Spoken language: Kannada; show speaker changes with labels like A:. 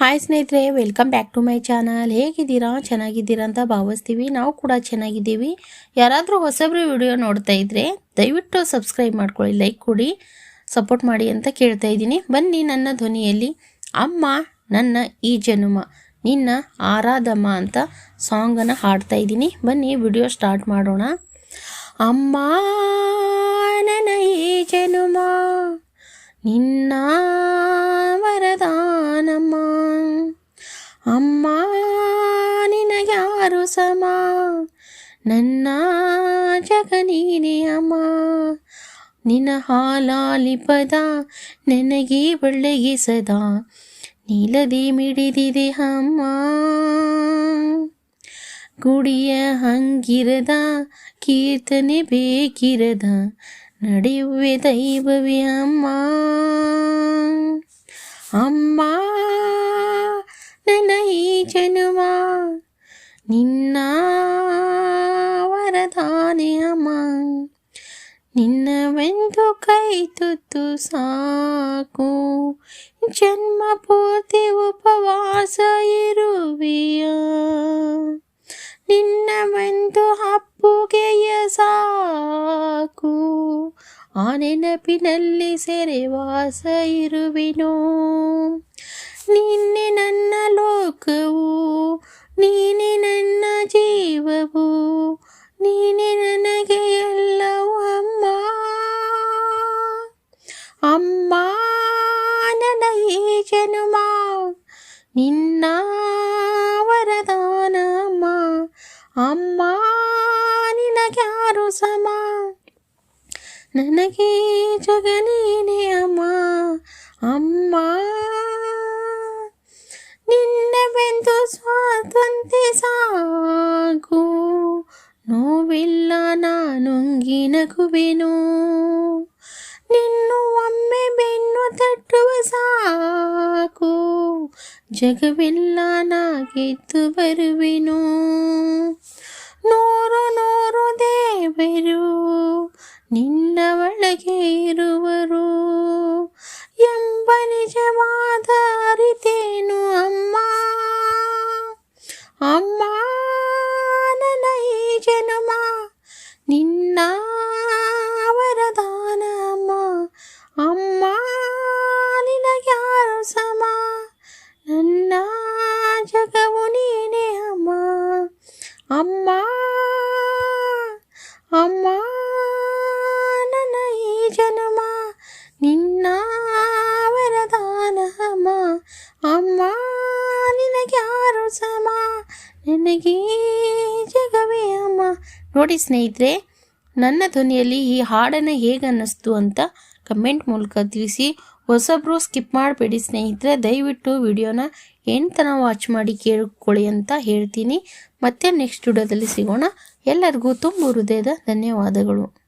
A: ಹಾಯ್ ಸ್ನೇಹಿತರೆ welcome back to my channel ಹೇಗಿದ್ದೀರಾ? ಚೆನ್ನಾಗಿದ್ದೀರಾ ಅಂತ ಭಾವಿಸ್ತೀವಿ. ನಾವು ಕೂಡ ಚೆನ್ನಾಗಿದ್ದೀವಿ. ಯಾರಾದರೂ ಹೊಸಬ್ರು ವಿಡಿಯೋ ನೋಡ್ತಾ ಇದ್ರೆ ದಯವಿಟ್ಟು ಸಬ್ಸ್ಕ್ರೈಬ್ ಮಾಡ್ಕೊಳ್ಳಿ ಲೈಕ್ ಕೊಡಿ ಸಪೋರ್ಟ್ ಮಾಡಿ ಅಂತ ಕೇಳ್ತಾ ಇದ್ದೀನಿ. ಬನ್ನಿ ನನ್ನ ಧ್ವನಿಯಲ್ಲಿ, ಅಮ್ಮ, ನನ್ನ ಈ ಜನುಮ, ನಿನ್ನ ಆರಾಧಮ್ಮ ಅಂತ ಸಾಂಗನ್ನು ಹಾಡ್ತಾ ಇದ್ದೀನಿ. ಬನ್ನಿ ವಿಡಿಯೋ ಸ್ಟಾರ್ಟ್ ಮಾಡೋಣ. ಅಮ್ಮ, ನನ್ನ ಈ ಜನುಮ, ನಿನ್ನ ಅಮ್ಮ ನಿನಗ್ಯಾರು ಸಮ ನನ್ನ ಜಗ ನೀನೇ ಅಮ್ಮ ನಿನ್ನ ಹಾಲಾಲಿ ಪದ ನನಗೆ ಒಳ್ಳೆಗೆ ಸದಾ ನೀಲದಿ ಮಿಡಿದಿದೆ ಅಮ್ಮ ಗುಡಿಯ ಹಂಗಿರದ ಕೀರ್ತನೆ ಬೇಕಿರದ ನಡೆಯುವೆ ದೈವವೇ ಅಮ್ಮ ಅಮ್ಮ ನನ್ನ ಜನುಮ ನಿನ್ನ ವರದಾನೆ ಅಮ್ಮ. ನಿನ್ನವೆಂದು ಕೈ ತುತ್ತು ಸಾಕು. ಜನ್ಮ ಪೂರ್ತಿ ಉಪವಾಸ ಇರುವೆಯ. ನಿನ್ನವೆಂದು ಅಪ್ಪುಗೆಯ ಸಾಕು. ಆ ನೆನಪಿನಲ್ಲಿ ಸೆರೆವಾಸ ಇರುವೆನು. ನಿನ್ನೆ ನನ್ನ ಲೋಕವು ನೀನೆ ನನ್ನ ಜೀವವು ನೀನೆ ನನಗೆ ಎಲ್ಲವೂ ಅಮ್ಮ ಅಮ್ಮ ನನ್ನ ಈ ಜನುಮ ನಿನ್ನ ವರದಾನ ಅಮ್ಮ ಅಮ್ಮ ನಿನಗ್ಯಾರು ಸಮ ನನಗೆ ಜಗ ನೀನೇ ಅಮ್ಮ ಅಮ್ಮ ನಾನುಂಗಿ ನಗುವೆನು ನಿನ್ನು ಒಮ್ಮೆ ಬೆನ್ನು ತಟ್ಟುವ ಸಾಕು ಜಗವೆಲ್ಲ ನಾ ಗೆದ್ದು ಬರುವೆನು ನೋಡಿ ಸ್ನೇಹಿತರೆ, ನನ್ನ ಧ್ವನಿಯಲ್ಲಿ ಈ ಹಾಡನ್ನು ಹೇಗೆ ಅನ್ನಿಸ್ತು ಅಂತ ಕಮೆಂಟ್ ಮೂಲಕ ತಿಳಿಸಿ. ಹೊಸಬ್ರು ಸ್ಕಿಪ್ ಮಾಡಬೇಡಿ ಸ್ನೇಹಿತರೆ, ದಯವಿಟ್ಟು ವಿಡಿಯೋನ ಎಂಟನ ವಾಚ್ ಮಾಡಿ ಕೇಳ್ಕೊಳ್ಳಿ ಅಂತ ಹೇಳ್ತೀನಿ. ಮತ್ತೆ ನೆಕ್ಸ್ಟ್ ವಿಡಿಯೋದಲ್ಲಿ ಸಿಗೋಣ. ಎಲ್ಲರಿಗೂ ತುಂಬ ಹೃದಯದ ಧನ್ಯವಾದಗಳು.